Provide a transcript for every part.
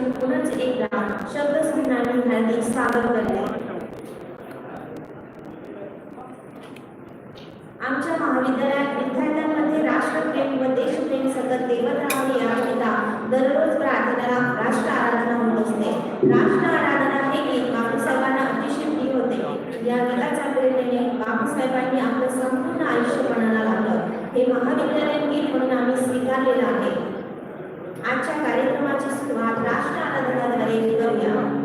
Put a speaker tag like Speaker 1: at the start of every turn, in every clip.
Speaker 1: मनापासून पुनच एकदा शब्दसंधानी हार्दिक सादर करते. आमच्या महाविद्यालयात विद्यार्थ्यांमध्ये राष्ट्रप्रेम व देशप्रेम सतत देवत राहावे पिता दररोज प्रार्थनेला राष्ट्र आराधना होत असते. राष्ट्र आराधना हे गीत बापूसाहेबांना अतिशय प्रिय होते. या गीताच्या प्रेरणेने बापूसाहेबांनी आपलं संपूर्ण आयुष्य मनाला लावलं. हे महाविद्यालयीन गीत म्हणून आम्ही स्वीकारलेलं आहे. आजच्या कार्यक्रमाची सुरुवात राष्ट्र आराधनाद्वारे करूया. सर्व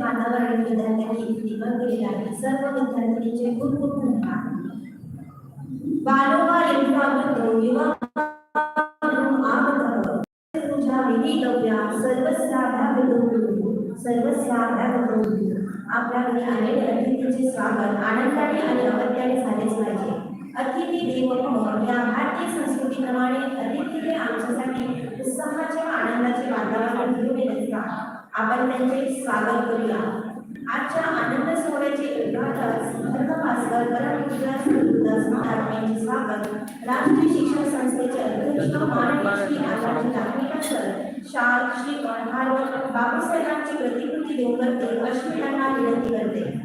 Speaker 2: असं वातावरण विद्यार्थ्यांनी निर्माण केलेले आहे सर्व विद्यार्थ्यांचे खूप खूप धन्यवाद बालोबा युवा युवा आवत तुझ्या विधितव्या सर्वस्वाभ्यागतो सर्वस्वाभ्यागतो आपल्या घरी आलेले अतिथीचे स्वागत आनंदाने आणि अगत्याने झालेच पाहिजे अतिथी देवभव या भारतीय संस्कृतीप्रमाणे अतिथी हे आमच्यासाठी उत्साहाचे आनंदाचे वातावरण घेऊन येत असतात आपण त्यांचे स्वागत करूया. आजच्या आनंद सोहळ्याचे उद्घाटन धर्मभास्कर महाराज यांचे स्वागत. राष्ट्रीय शिक्षण संस्थेचे अध्यक्ष माननीय श्री आनंद शाल बाबासाहेबांची प्रतिकृती देऊ करते अशी त्यांना विनंती करते.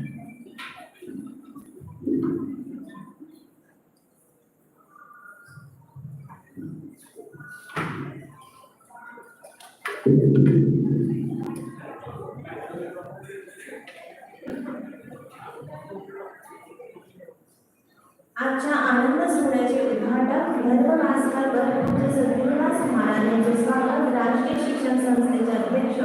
Speaker 2: आजच्या आनंद सोहळ्याचे उद्घाटन धर्मभास्कर परमपूज्य सद्गुरुदास महाराज यांचे स्वागत राष्ट्रीय शिक्षण संस्थेचे अध्यक्ष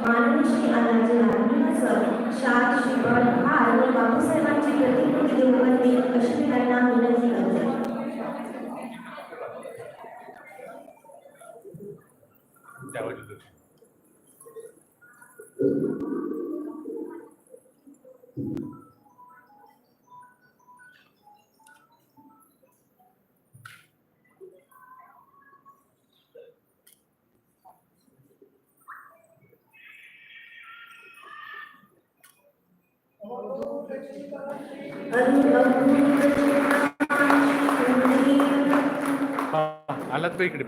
Speaker 2: माननीय श्री अनाजी लाडणीकर सर शाल श्री हार व बाबासाहेबांची प्रतिकृती देऊ अशी त्यांना विनंती करते
Speaker 3: Thank you. आलात का इकडे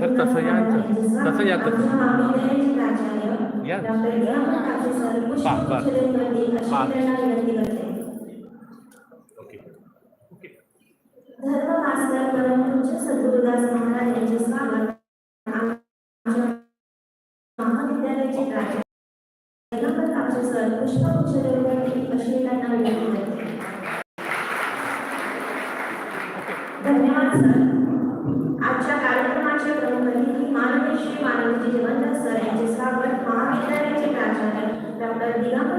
Speaker 2: सर
Speaker 3: तसं या तसं या तसं. या. पा, पा.
Speaker 2: सर पुष्पगुच्छ देऊ अशी त्यांना विनंती करते. धन्यवाद सर. आजच्या कार्यक्रमाचे प्रमुख अतिथी माननीय श्री मानवजी जयवंत सर यांचे स्वागत महाविद्यालयाचे प्राचार्य डॉक्टर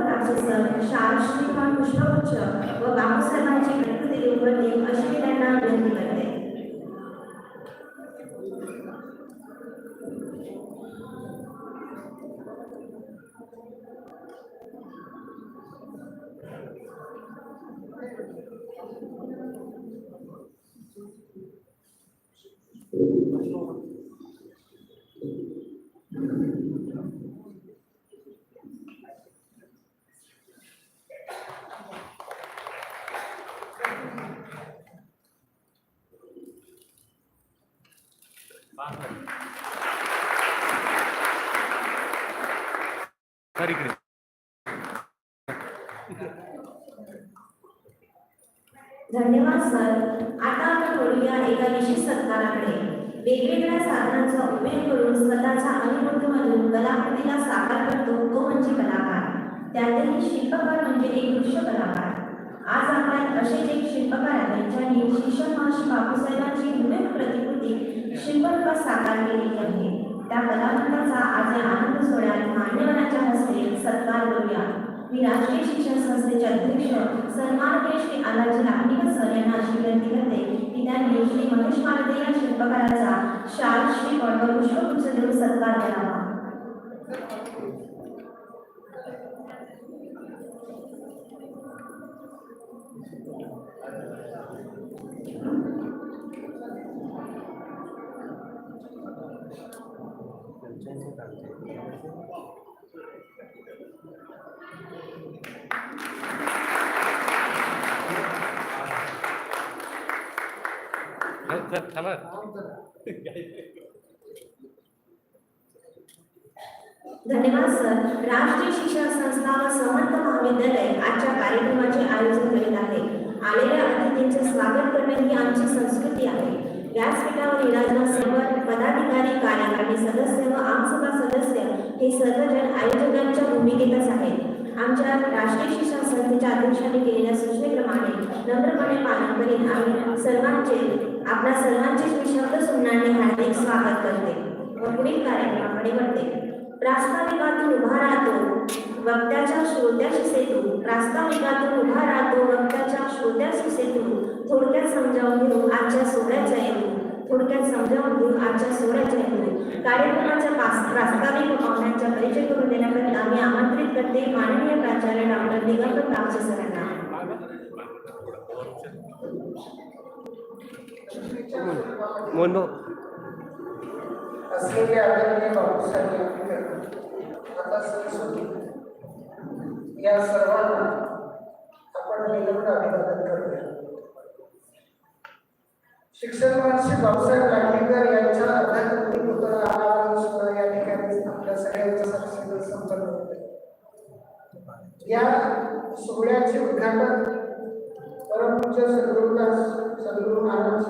Speaker 2: कापसे सर शाल श्रीमान पुष्पगुच्छ व बाबासाहेबांची प्रतिकृती देऊ करतील अशी त्यांना विनंती करते.
Speaker 3: सर
Speaker 2: धन्यवाद सर. आता आपण वळूया एका विशेष सत्काराकडे. वेगवेगळ्या साधनांचा उपयोग करून स्वतःच्या अनुभूतीमधून कलाकृतीला साकार करतो तो म्हणजे कलाकार. त्यातही शिल्पकार म्हणजे एक दृश्य कलाकार. आज आपल्यात असेच एक शिल्पकार आहेत ज्यांनी शिक्षण महर्षी बापूसाहेबांची हुबेहूब प्रतिकृती शिल्परूपात साकार केलेली आहे. त्या कलावंताचा आज आनंद सोहळ्यात मान्यवरांच्या हस्ते सत्कार करूया. मी राष्ट्रीय शिक्षण संस्थेचे अध्यक्ष सन्माननीय श्री आलाजी लाखनीकर सर यांना अशी विनंती करते की त्यांनी श्री महेश मालदे या शिल्पकाराचा शाल श्री पडव पुष्पगुच्छ देऊन सत्कार करावा
Speaker 3: Thank you.
Speaker 2: धन्यवाद सर. राष्ट्रीय शिक्षण संस्था व समर्थ महाविद्यालय आजच्या कार्यक्रमाचे आयोजन करीत आहे. आलेल्या अतिथींचे स्वागत करणे ही आमची संस्कृती आहे. व्यासपीठावर विराजमान सर्व पदाधिकारी कार्यकारी सदस्य व आमसभा सदस्य हे सर्वजण आयोजकांच्या भूमिकेतच आहेत. आमच्या राष्ट्रीय शिक्षण संस्थेच्या अध्यक्षांनी केलेल्या सूचनेप्रमाणे नम्रपणे पालन करीत आम्ही सर्वांचे आपल्या सर्वांचे शब्द सुमनाने हार्दिक स्वागत करते व पुढील कार्यक्रमाकडे वळते प्रास्ताविकातून उभा राहतो वक्त्याच्या श्रोत्याशी सेतू. प्रास्ताविकातून उभा राहतो वक्त्याच्या श्रोत्याशी सेतू. थोडक्यात समजावून घेऊ आजच्या सोहळ्याचा येऊ थोडक्यात समजावून घेऊ आजच्या कार्यक्रमाच्या प्रास्ताविक पाहुण्यांचा परिचय करून देण्याकरिता मी आमंत्रित करते. माननीय प्राचार्य डॉक्टर दिगंबर तापसे सरांना.
Speaker 3: मोहन भाऊ
Speaker 4: असलेले आदरणीय बापूसाहेब आंबेडकर आता सरस्वती या सर्वांना आपण निलंबन अभिवादन करूया. शिक्षण महर्षी बापूसाहेब लांडेकर यांच्या अर्धाकृती पुतळा अनावरण सोहळा या ठिकाणी आपल्या सगळ्यांच्या साक्षीने संपन्न होते. या सोहळ्याचे उद्घाटन परमपूज्य सद्गुरुदास सद्गुरु महाराज